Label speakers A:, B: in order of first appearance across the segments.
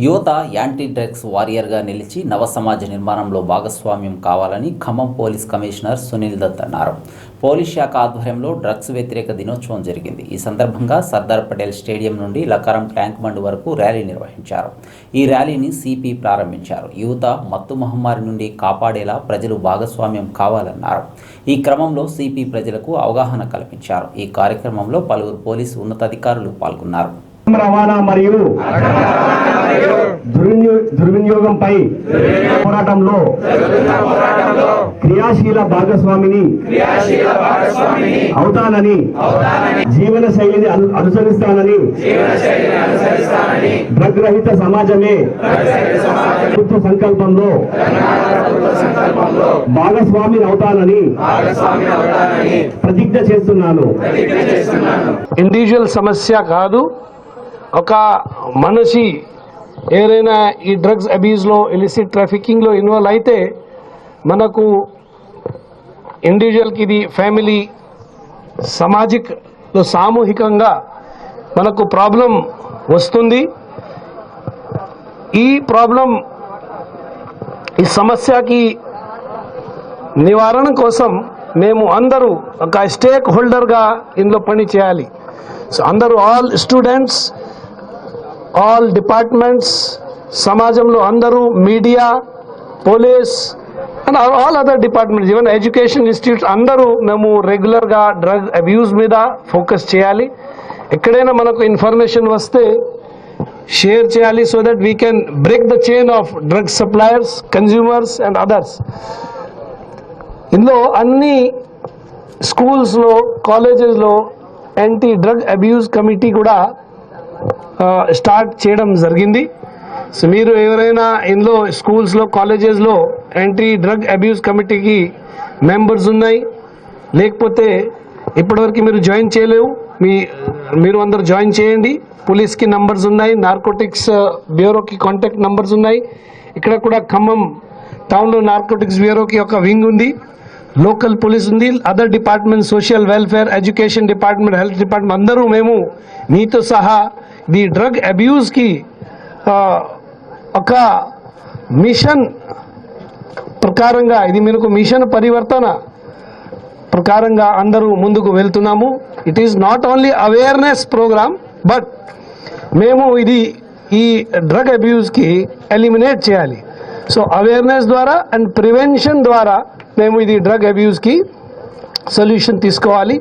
A: యువత anti drugs వారియర్గా నిలిచి నవ సమాజ నిర్మాణంలో భాగస్వామ్యం కావాలని ఖమ్మం పోలీస్ కమిషనర్ సునీల్ దత్ అన్నారు. పోలీస్ శాఖ ఆధ్వర్యంలో డ్రగ్స్ వ్యతిరేక దినోత్సవం జరిగింది. ఈ సందర్భంగా సర్దార్ పటేల్ స్టేడియం నుండి లకారం ట్యాంక్ బండ్ వరకు ర్యాలీ నిర్వహించారు. ఈ ర్యాలీని సిపి ప్రారంభించారు. యువత మత్తు మహమ్మారి నుండి కాపాడేలా ప్రజలు భాగస్వామ్యం కావాలన్నారు. ఈ క్రమంలో సిపి ప్రజలకు అవగాహన కల్పించారు. ఈ కార్యక్రమంలో పలువురు పోలీసు ఉన్నతాధికారులు పాల్గొన్నారు.
B: రవాణా మరియు దుర్వినియోగంపై పోరాటంలో క్రియాశీల భాగస్వామిని అవుతానని జీవన శైలిని అను- అనుసరిస్తానని డ్రగ్ రహిత సమాజమే ప్రభుత్వ సంకల్పంలో భాగస్వామిని అవుతానని ప్రతిజ్ఞ చేస్తున్నాను.
C: ఇండివిజువల్ సమస్య కాదు. ఒక మనిషి ఎవరైనా ఈ డ్రగ్స్ అబ్యూజ్లో ఇలిసిట్ ట్రాఫికింగ్లో ఇన్వాల్వ్ అయితే మనకు ఇండివిజువల్కి ఇది ఫ్యామిలీ సామాజికలో సామూహికంగా మనకు ప్రాబ్లం వస్తుంది. ఈ ప్రాబ్లం ఈ సమస్యకి నివారణ కోసం మేము అందరూ ఒక స్టేక్ హోల్డర్గా ఇందులో పని చేయాలి సో అందరూ ఆల్ స్టూడెంట్స్ ఆల్ డిపార్ట్మెంట్స్ సమాజంలో అందరూ media police and all other departments even education institutes అందరూ మేము రెగ్యులర్గా డ్రగ్ అబ్యూస్ మీద ఫోకస్ చేయాలి. ఎక్కడైనా మనకు ఇన్ఫర్మేషన్ వస్తే షేర్ చేయాలి so that we can break the chain of drug suppliers consumers and others. ఇందులో అన్ని స్కూల్స్లో కాలేజెస్లో యాంటీ డ్రగ్ అబ్యూస్ కమిటీ కూడా స్టార్ట్ చేయడం జరిగింది. సో మీరు ఎవరైనా ఇందులో స్కూల్స్లో కాలేజెస్లో యాంటీ డ్రగ్ అబ్యూస్ కమిటీకి మెంబర్స్ ఉన్నాయి. లేకపోతే ఇప్పటివరకు మీరు జాయిన్ చేయలేవు. మీ మీరు అందరు జాయిన్ చేయండి. పోలీస్కి నంబర్స్ ఉన్నాయి. నార్కోటిక్స్ బ్యూరోకి కాంటాక్ట్ నంబర్స్ ఉన్నాయి. ఇక్కడ కూడా ఖమ్మం టౌన్లో నార్కోటిక్స్ బ్యూరోకి ఒక వింగ్ ఉంది. లోకల్ పోలీస్ ఉంది. Other department social welfare education department health department అందరూ మేము మీతో సహా ది డ్రగ్ అబ్యూస్కి ఒక మిషన్ ప్రకారంగా ఇది మీకు మిషన్ పరివర్తన ప్రకారంగా అందరూ ముందుకు వెళ్తున్నాము. It is not only awareness program but మేము ఇది ఈ డ్రగ్ అబ్యూస్కి ఎలిమినేట్ చేయాలి. సో అవేర్నెస్ ద్వారా అండ్ ప్రివెన్షన్ ద్వారా మేము ఇది డ్రగ్ అబ్యూస్కి సొల్యూషన్ తీసుకోవాలి.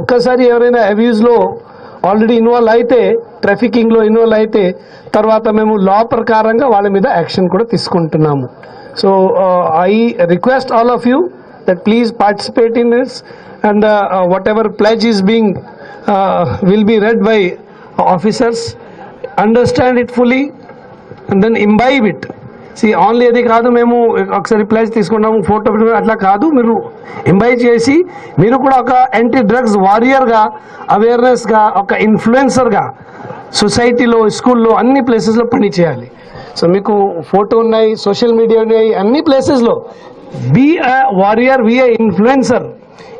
C: ఒక్కసారి ఎవరైనా అబ్యూస్లో ఆల్రెడీ ఇన్వాల్వ్ అయితే ట్రాఫికింగ్లో ఇన్వాల్వ్ అయితే తర్వాత మేము లా ప్రకారంగా వాళ్ళ మీద యాక్షన్ కూడా తీసుకుంటున్నాము. So I request all of you that please participate in this and whatever pledge is being will be read by officers understand it fully and then imbibe it C only అది కాదు మేము ఒకసారి place తీసుకున్నాము photo అట్లా కాదు మీరు ఇంబైవ్ చేసి మీరు కూడా ఒక యాంటీ డ్రగ్స్ వారియర్గా అవేర్నెస్గా ఒక ఇన్ఫ్లుయెన్సర్గా సొసైటీలో స్కూల్లో అన్ని ప్లేసెస్లో పని చేయాలి. సో మీకు ఫోటో ఉన్నాయి సోషల్ మీడియా ఉన్నాయి అన్ని ప్లేసెస్లో be a warrior be a influencer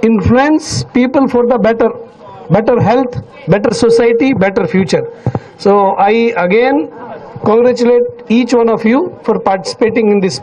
C: influence people for the better better health better society better future so I again congratulate each one of you for participating in this